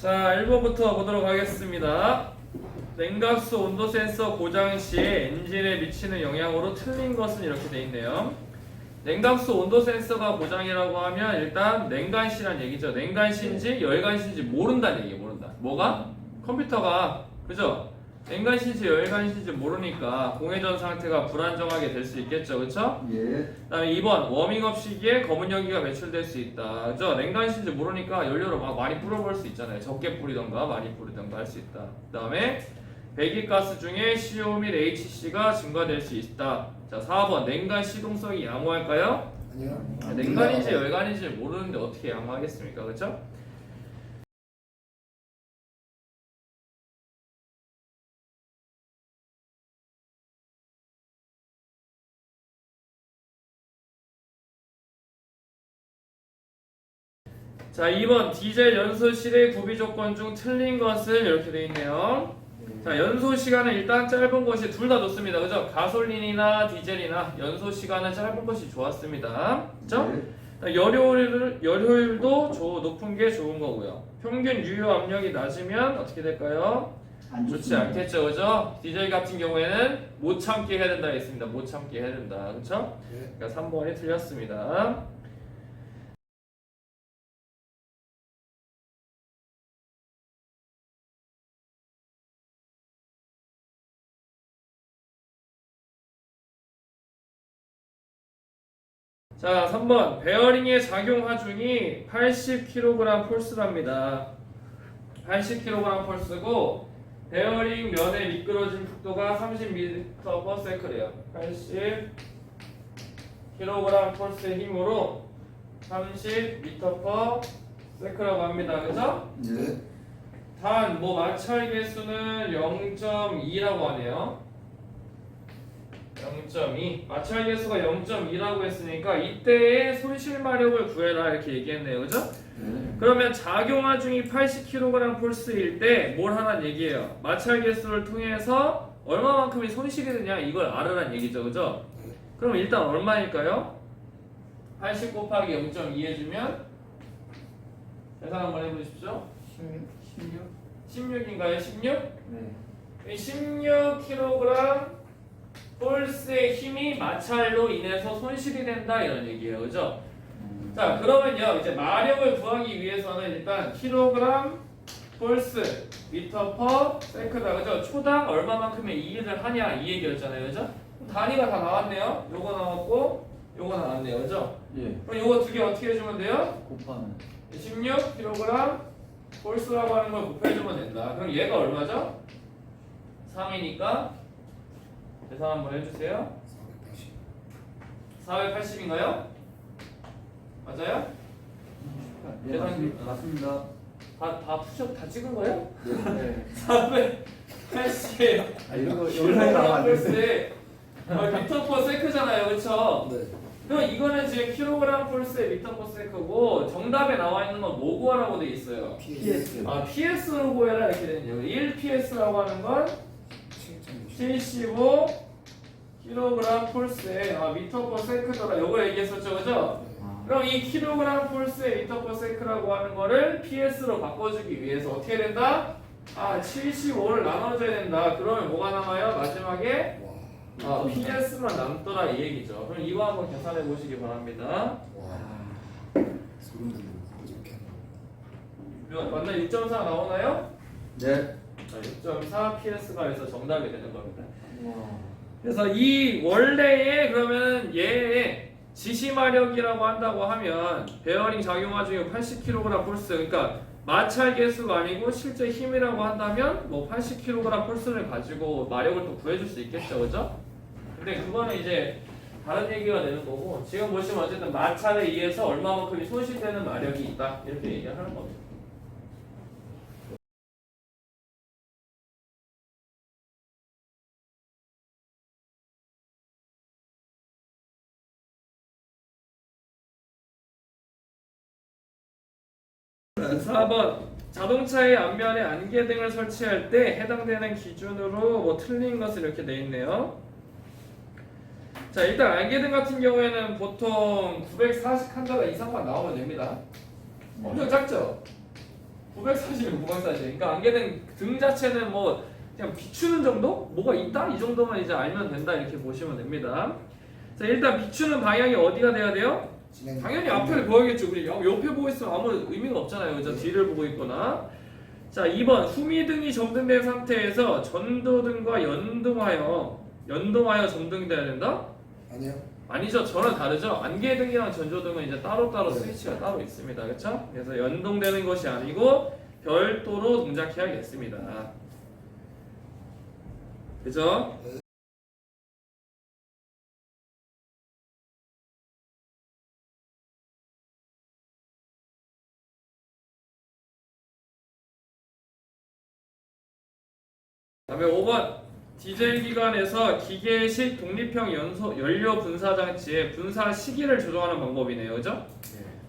자, 1번부터 보도록 하겠습니다. 냉각수 온도 센서 고장 시 엔진에 미치는 영향으로 틀린 것은 이렇게 돼 있네요. 냉각수 온도 센서가 고장이라고 하면 일단 냉간시란 얘기죠. 냉간시인지 열간시인지 모른다는 얘기예요. 모른다. 뭐가? 컴퓨터가 그죠? 냉간시인지 열간시인지 모르니까 공회전 상태가 불안정하게 될 수 있겠죠. 그렇죠? 예. 그다음에 2번 워밍업 시기에 검은 연기가 배출될 수 있다. 그죠? 냉간시인지 모르니까 연료를 막 많이 뿌려볼 수 있잖아요. 적게 뿌리던가 많이 뿌리던가 할 수 있다. 그다음에 배기가스 중에 CO 및 HC가 증가될 수 있다. 자, 4번 냉간 시동성이 양호할까요? 아니요. 아, 냉간인지 열간인지 모르는데 어떻게 양호하겠습니까? 그렇죠? 자, 2번 디젤 연소실의 구비 조건 중 틀린 것을 이렇게 돼 있네요. 자, 연소 시간은 일단 짧은 것이 둘 다 좋습니다. 그죠? 가솔린이나 디젤이나 연소 시간은 짧은 것이 좋았습니다. 그죠? 예. 열효율, 열효율도 조- 높은 게 좋은 거고요. 평균 유효 압력이 낮으면 어떻게 될까요? 안 좋지. 않겠죠, 그죠? 디젤 같은 경우에는 못 참게 해야 된다 했습니다. 못 참게 해야 된다, 그렇죠? 예. 그러니까 3번이 틀렸습니다. 자, 3번. 베어링의 작용 하중이 80kg 폴스랍니다. 80kg 폴스고 베어링 면의 미끄러진 폭도가 30m/s래요. 80kg 폴스의 힘으로 30m/s라고 합니다. 그죠? 예. 단뭐 마찰 개수는 0.2라고 하네요. 0.2 마찰 개수가 0.2라고 했으니까 이때의 손실 마력을 구해라 이렇게 얘기했네요. 그죠? 예. 그러면 작용 하 중이 80kg 폴스일 때 뭘 하란 얘기예요? 마찰 개수를 통해서 얼마만큼이 손실이 되냐 이걸 알으란 얘기죠. 그죠? 그럼 일단 얼마일까요? 80 곱하기 0.2 해주면 계산 한번 해보십시오. 16. 16인가요? 16? 네. 16kg 폴스의 힘이 마찰로 인해서 손실이 된다 이런 얘기예요. 그죠? 음. 자 그러면요 이제 마력을 구하기 위해서는 일단 킬로그램 폴스 미터 퍼 세크다 그죠? 초당 얼마만큼의 일을 하냐 이 얘기였잖아요. 그죠? 단위가 다 나왔네요. 요거 나왔고 요거 나왔네요. 그죠? 예. 그럼 요거 두 개 어떻게 해주면 돼요? 곱하면 16kg 폴스라고 하는 걸 곱해주면 된다. 그럼 얘가 얼마죠? 3이니까 계산 한번 해주세요. 480. 480인가요? 맞아요? 예, 계산- 맞습니다. 맞습니다. 다, 다 푸셔, 다 찍은 거예요? 네. 480 아, 이거 영상에 나가면 안 되는데. 폴스에 미터 퍼 세크잖아요 그쵸? 네. 그럼 이거는 지금 킬로그램 폴스에 미터 퍼 세크고 정답에 나와 있는 건뭐 구하라고 돼 있어요? PS. 아 PS로 구해라 이렇게 되네요 1PS라고 하는 건 7.6. 75 킬로그램 폴스에 아 미터 퍼 세크더라 요거 얘기했었죠 그죠? 아, 그럼 이 킬로그램 폴스에 미터 퍼 세크라고 하는 거를 PS로 바꿔주기 위해서 어떻게 된다? 아 75를 나눠줘야 된다 그러면 뭐가 남아요? 마지막에 와. 아, PS만 남더라 이 얘기죠 그럼 이거 한번 계산해 보시기 바랍니다 와. 아, 소름 돋는 맞나 6.4 나오나요? 네. 자, 6.4 PS가 해서 정답이 되는 겁니다 와. 그래서 이 원래의 그러면 얘의 지시 마력이라고 한다고 하면 베어링 작용화 중에 80kg 폴스 그러니까 마찰 개수가 아니고 실제 힘이라고 한다면 뭐 80kg 폴스를 가지고 마력을 또 구해줄 수 있겠죠 그죠? 근데 그거는 이제 다른 얘기가 되는 거고 지금 보시면 어쨌든 마찰에 의해서 얼마만큼이 손실되는 마력이 있다 이렇게 얘기하는 겁니다 4번 자동차의 앞면에 안개 등을 설치할 때 해당되는 기준으로 뭐 틀린 것을 이렇게 돼 있네요. 자 일단 안개등 같은 경우에는 보통 940 칸다가 이상만 나오면 됩니다. 엄청 작죠? 940이면 940. 그러니까 안개등 등 자체는 뭐 그냥 비추는 정도? 뭐가 있다? 이 정도만 이제 알면 된다 이렇게 보시면 됩니다. 자 일단 비추는 방향이 어디가 돼야 돼요? 진행. 당연히 앞을 보야겠죠. 우리 옆- 옆에 보고 있으면 아무 의미가 없잖아요. 그죠? 뒤를 보고 있거나. 자 2번 후미등이 점등된 상태에서 전도등과 연동하여 연동하여 점등돼야 된다? 아니요. 아니죠. 저는 다르죠. 안개등이랑 전조등은 이제 따로따로 네. 스위치가 따로 있습니다. 그렇죠? 그래서 연동되는 것이 아니고 별도로 동작해야겠습니다. 그죠? 다 5번 디젤 기관에서 기계식 독립형 연소, 연료 분사 장치의 분사 시기를 조정하는 방법이네요. 그죠?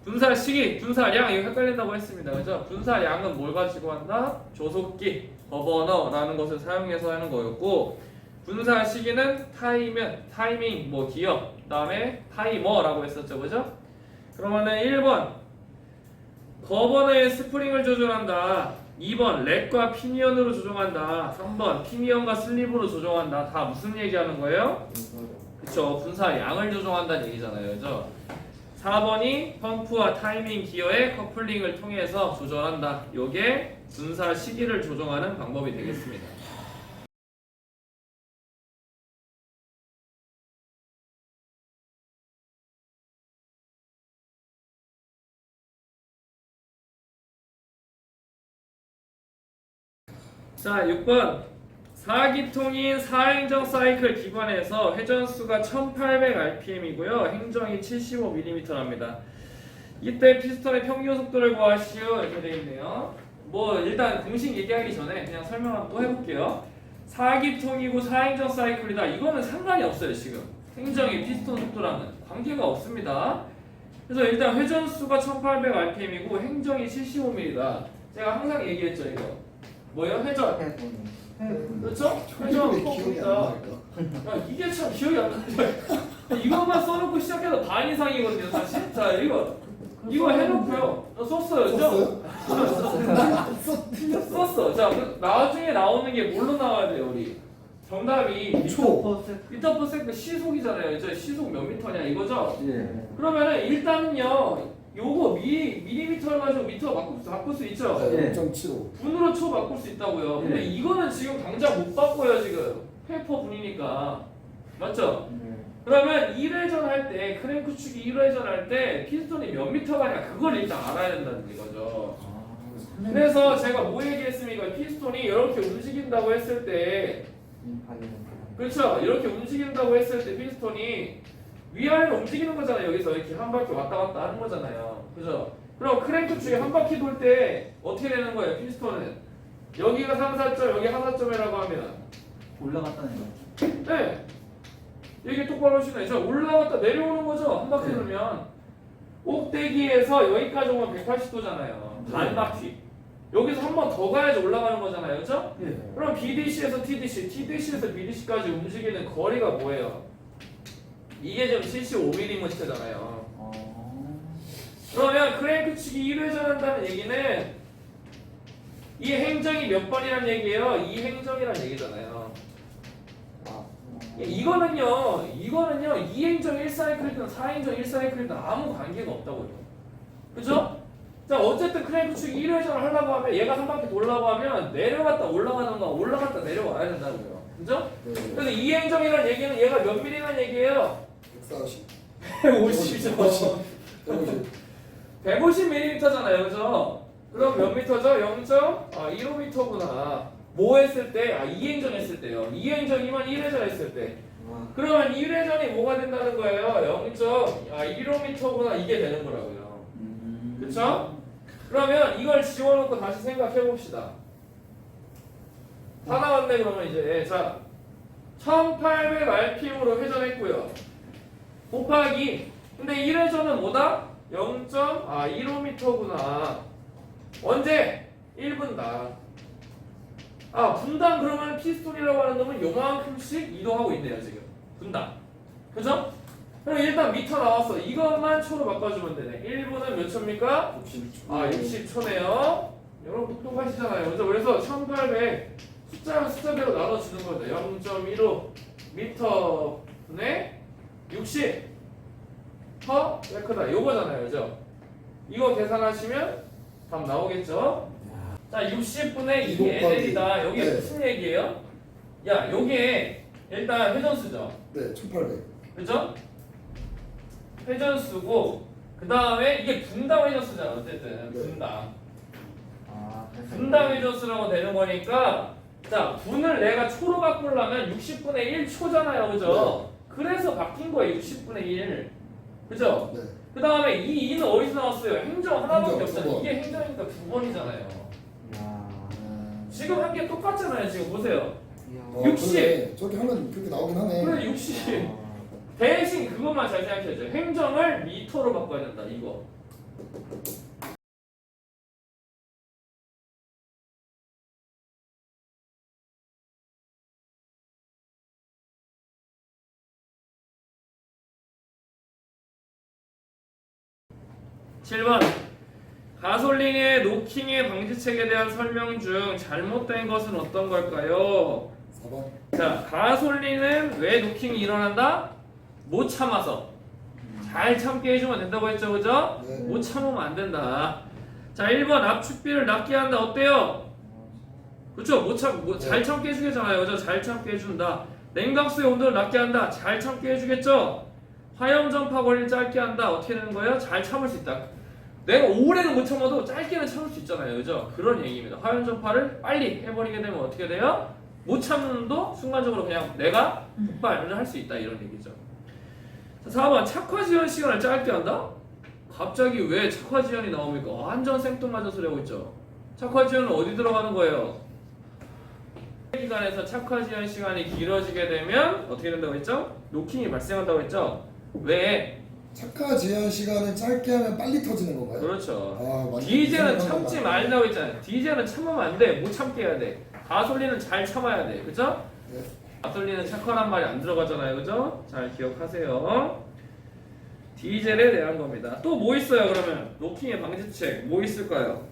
분사 시기, 분사량 이거 헷갈린다고 했습니다. 그죠? 분사량은 뭘 가지고 한다? 조속기, 버버너라는 것을 사용해서 하는 거였고 분사 시기는 타이밍, 타이밍 뭐 기억, 그다음에 타이머라고 했었죠. 그죠? 그러면은 1번 버버너의 스프링을 조절한다. 2번 렉과 피니언으로 조정한다. 3번 피니언과 슬립으로 조정한다. 다 무슨 얘기하는 거예요? 그쵸 분사 양을 조정한다는 얘기잖아요 그죠 4번이 펌프와 타이밍 기어의 커플링을 통해서 조절한다 요게 분사 시기를 조정하는 방법이 되겠습니다 자 6번 4기통인 4행정 사이클 기관에서 회전수가 1800rpm이고요. 행정이 75mm랍니다. 이때 피스톤의 평균 속도를 구하시오 이렇게 되어 있네요. 뭐 일단 공식 얘기하기 전에 그냥 설명 한번 또 해볼게요. 4기통이고 4행정 사이클이다. 이거는 상관이 없어요 지금. 행정이 피스톤 속도랑은 관계가 없습니다. 그래서 일단 회전수가 1800rpm이고 행정이 75mm다. 제가 항상 얘기했죠 이거. 뭐예요? 회전. 그렇죠? 회전. 날까? 야 이게 참 기억이 안 나요. 이것만 써놓고 시작해도 반 이상이거든요 사실. 자 이거 이거 해놓고요. 어, 썼어요? 썼어요? 썼어. 자 그 나중에 나오는 게 뭘로 나와야 돼요 우리? 정답이 초. 미터 퍼 세컨드 시속이잖아요. 이제 시속 몇 미터냐 이거죠? 예. 그러면은 일단은요. 요거 미 미리미터를 가지고 미터 바꿀 수, 바꿀 수 있죠? 네. 0.75. 분으로 초 바꿀 수 있다고요. 근데 네. 이거는 지금 당장 못 바꿔요 지금. 페이퍼 분이니까. 맞죠? 네. 그러면 1회전 할 때 크랭크 축이 1회전 할 때 피스톤이 몇 미터 가냐 그걸 일단 알아야 된다는 거죠. 그래서 제가 뭐 얘기했습니까? 피스톤이 이렇게 움직인다고 했을 때 그렇죠. 이렇게 움직인다고 했을 때 피스톤이 위아래로 움직이는 거잖아요. 여기서 이렇게 한 바퀴 왔다 갔다 하는 거잖아요. 그죠? 그럼 크랭크 축이 한 바퀴 돌 때 어떻게 되는 거예요? 피스톤은 여기가 3, 4점, 여기 하나점이라고 하면 올라갔다는 거. 네. 얘기 똑바로 하시네. 자, 올라갔다 내려오는 거죠. 한 바퀴 네. 돌면. 꼭대기에서 여기까지 오면 180도잖아요. 반 네. 바퀴. 여기서 한 번 더 가야지 올라가는 거잖아요. 그죠? 예. 그럼 BDC에서 TDC, TDC에서 BDC까지 움직이는 거리가 뭐예요? 이게 지금 75mm잖아요. 어. 그러면 크랭크 축이 1회전 한다는 얘기는 이 행정이 몇 번이란 얘기예요? 이 행정이란 얘기잖아요. 이거는요, 이거는요, 2행정 1사이클이든 4행정 1사이클이든 아무 관계가 없다고요. 그죠? 자, 어쨌든 크랭크 축이 1회전을 하려고 하면 얘가 한 바퀴 돌라고 하면 내려갔다 올라가던가 올라갔다 내려와야 된다고요. 그죠? 그래서 2행정이라는 얘기는 얘가 몇 미리란 얘기예요? 140. 150이죠. 150. 150mm잖아요, 그죠? 그럼 몇 미터죠? 0.15m구나. 뭐 했을 때? 아, 2행전 했을 때요. 2행전이면 1회전 했을 때. 그러면 1회전이 뭐가 된다는 거예요? 0.15m구나. 이게 되는 거라고요. 그쵸? 그러면 이걸 지워놓고 다시 생각해 봅시다. 다 나왔네, 그러면 이제. 자, 1800rpm으로 회전했고요. 곱하기. 근데 1회전은 뭐다? 0.15m구나. 언제? 1분당. 아, 분당 그러면 피스톤이라고 하는 놈은 요만큼씩 이동하고 있네요, 지금. 분당. 그죠? 그럼 일단 미터 나왔어. 이것만 초로 바꿔주면 되네. 1분은 몇 초입니까? 아, 60초네요. 여러분 똑똑하시잖아요. 그래서 그래서 1800 숫자 숫자대로 나눠주는 거죠. 0.15 미터 분의 60 퍼 웨크다 요거잖아요, 그죠? 이거 계산하시면 답 나오겠죠? 자, 60분의 이거 2 LL이다. 여기 네. 무슨 얘기예요? 야, 요게 일단 회전수죠. 네, 1800. 그죠? 회전수고 그 다음에 이게 분당 회전수잖아 어쨌든 네. 분당 아, 분당 회전수라고 되는 거니까 자 분을 내가 초로 바꾸려면 60분의 1초잖아요 그죠? 그래서 바뀐 거예요 60분의 1 그죠? 네. 그 다음에 이 2는 어디서 나왔어요? 행정 하나밖에 행정, 두 번. 이게 행정이니까 두 번이잖아요 야. 음. 지금 한 게 똑같잖아요 지금 보세요 어, 60. 그러네. 저렇게 하면 그렇게 나오긴 하네. 그래 60 대신 그것만 잘 생각해야죠 행정을 미터로 바꿔야 된다 이거 칠번 가솔린의 노킹의 방지책에 대한 설명 중 잘못된 것은 어떤 걸까요? 4번. 자, 가솔린은 왜 노킹이 일어난다? 못 참아서. 잘 참게 해주면 된다고 했죠, 그죠? 네. 못 참으면 안 된다. 자, 1번 압축비를 낮게 한다. 어때요? 그렇죠? 못 참, 뭐, 잘 참게 해주겠잖아요, 그죠? 잘 참게 해준다. 냉각수의 온도를 낮게 한다. 잘 참게 해주겠죠? 화염 전파 거리를 짧게 한다. 어떻게 되는 거예요? 잘 참을 수 있다. 내가 오래는 못 참아도 짧게는 참을 수 있잖아요, 그죠? 그런 얘기입니다. 화염 전파를 빨리 해버리게 되면 어떻게 돼요? 못 참는도 순간적으로 그냥 내가 폭발을 할 수 있다 이런 얘기죠. 자, 4번 착화 지연 시간을 짧게 한다? 갑자기 왜 착화 지연이 나옵니까? 완전 생뚱맞은 소리 하고 있죠. 착화 지연은 어디 들어가는 거예요? 기간에서 착화 지연 시간이 길어지게 되면 어떻게 된다고 했죠? 노킹이 발생한다고 했죠. 왜? 착화 지연 시간을 짧게 하면 빨리 터지는 건가요? 그렇죠. 아, 완전 디젤은 이상한 참지. 말라고 했잖아요. 디젤은 참으면 안 돼. 못 참게 해야 돼. 가솔린은 잘 참아야 돼. 그죠? 네. 가솔린은 착화란 말이 안 들어가잖아요. 그죠? 잘 기억하세요. 디젤에 대한 겁니다. 또 뭐 있어요, 그러면? 노킹의 방지책. 뭐 있을까요?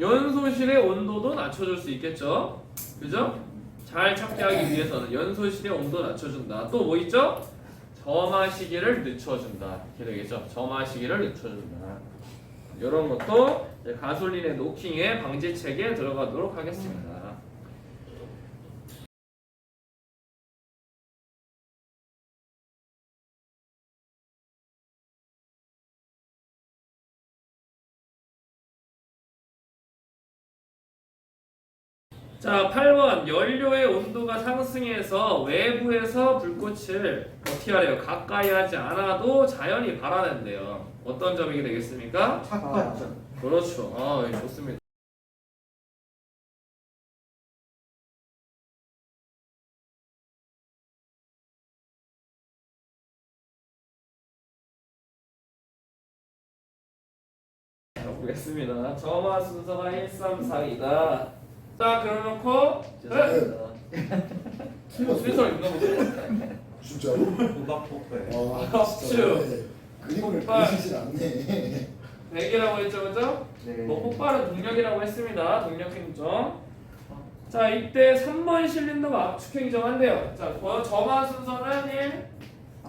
연소실의 온도도 낮춰줄 수 있겠죠? 그죠? 잘 참게 하기 위해서는 연소실의 온도 낮춰준다. 또 뭐 있죠? 점화 시기를 늦춰준다. 이렇게 되겠죠? 점화 시기를 늦춰준다. 이런 것도 가솔린의 노킹의 방지책에 들어가도록 하겠습니다. 자, 8번 연료의 온도가 상승해서 외부에서 불꽃을 어떻게 하래요? 가까이 하지 않아도 자연히 발하는데요. 어떤 점이 되겠습니까? 착화죠. 그렇죠. 아, 예, 좋습니다. 자, 보겠습니다. 점화 순서가 1, 3, 4이다. 자, 그러놓고 죄송합니다. 틀렸어. 순서 읽어보세요. 진짜로? 도박 폭발. 와, 박수. 진짜. 네. 그림을 폭발. 그리시질 않네. 100이라고 했죠, 그죠? 네. 뭐 폭발은 동력이라고 했습니다. 동력 행정. 자, 이때 3번 실린더가 압축 행정한대요. 자, 그 점화 순서는 1,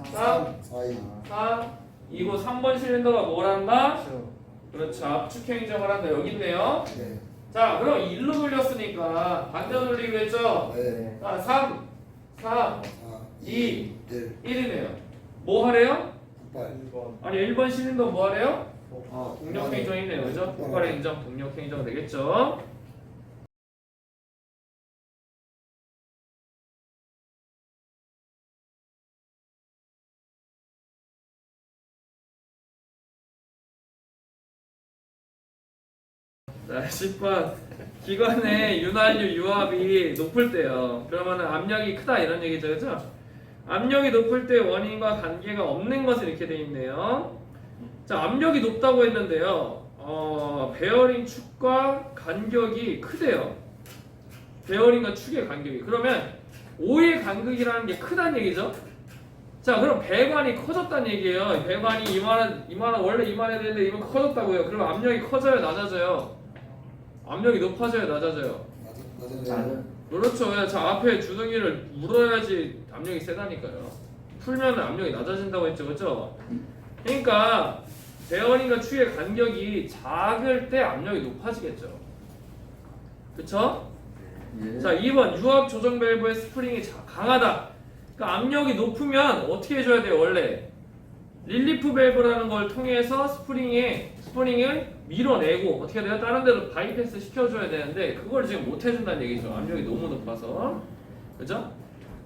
3, 4, 2. 4, 2고 3번 실린더가 뭘 한다? 그렇죠. 그렇죠. 압축 행정을 한다. 여기 있네요. 네. 자, 그럼 1로 돌렸으니까 반대로 돌리기로 했죠? 네. 자, 3, 4, 4, 이. 1. 1이네요. 뭐 하래요? 폭발. 1번. 아니, 1번 실린더 뭐 하래요? 아, 동력 행정이네요. 그죠? 폭발 행정, 동력 행정 되겠죠? 자, 10번. 기관의 윤활유 유압이 높을 때요. 그러면은 압력이 크다 이런 얘기죠. 그죠? 압력이 높을 때 원인과 관계가 없는 것을 이렇게 돼 있네요. 자, 압력이 높다고 했는데요. 어, 베어링 축과 간격이 크대요. 베어링과 축의 간격이. 그러면 O의 간격이라는 게 크다는 얘기죠. 자, 그럼 배관이 커졌다는 얘기예요. 배관이 이만한 이만한 원래 이만해야 되는데 이만 커졌다고요. 그럼 압력이 커져요, 낮아져요. 압력이 높아져요, 낮아져요. 맞아. 그렇죠. 저 앞에 주둥이를 물어야지 압력이 세다니까요. 풀면 압력이 낮아진다고 했죠, 그렇죠? 그러니까 베어링과 추의 간격이 작을 때 압력이 높아지겠죠. 그렇죠? 예. 자, 2번 유압 조정 밸브의 스프링이 자- 강하다. 그러니까 압력이 높으면 어떻게 해줘야 돼요, 원래? 릴리프 밸브라는 걸 통해서 스프링에 스프링을 밀어내고 어떻게 돼요? 다른 데로 바이패스 시켜줘야 되는데 그걸 지금 못 해준다는 얘기죠. 압력이 너무 높아서. 그죠?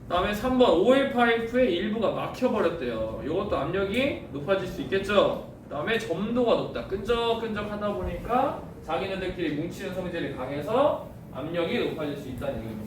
다음에 3번 오일 파이프의 일부가 막혀버렸대요. 이것도 압력이 높아질 수 있겠죠. 다음에 점도가 높다. 끈적끈적하다 보니까 자기네들끼리 뭉치는 성질이 강해서 압력이 높아질 수 있다는 얘기입니다.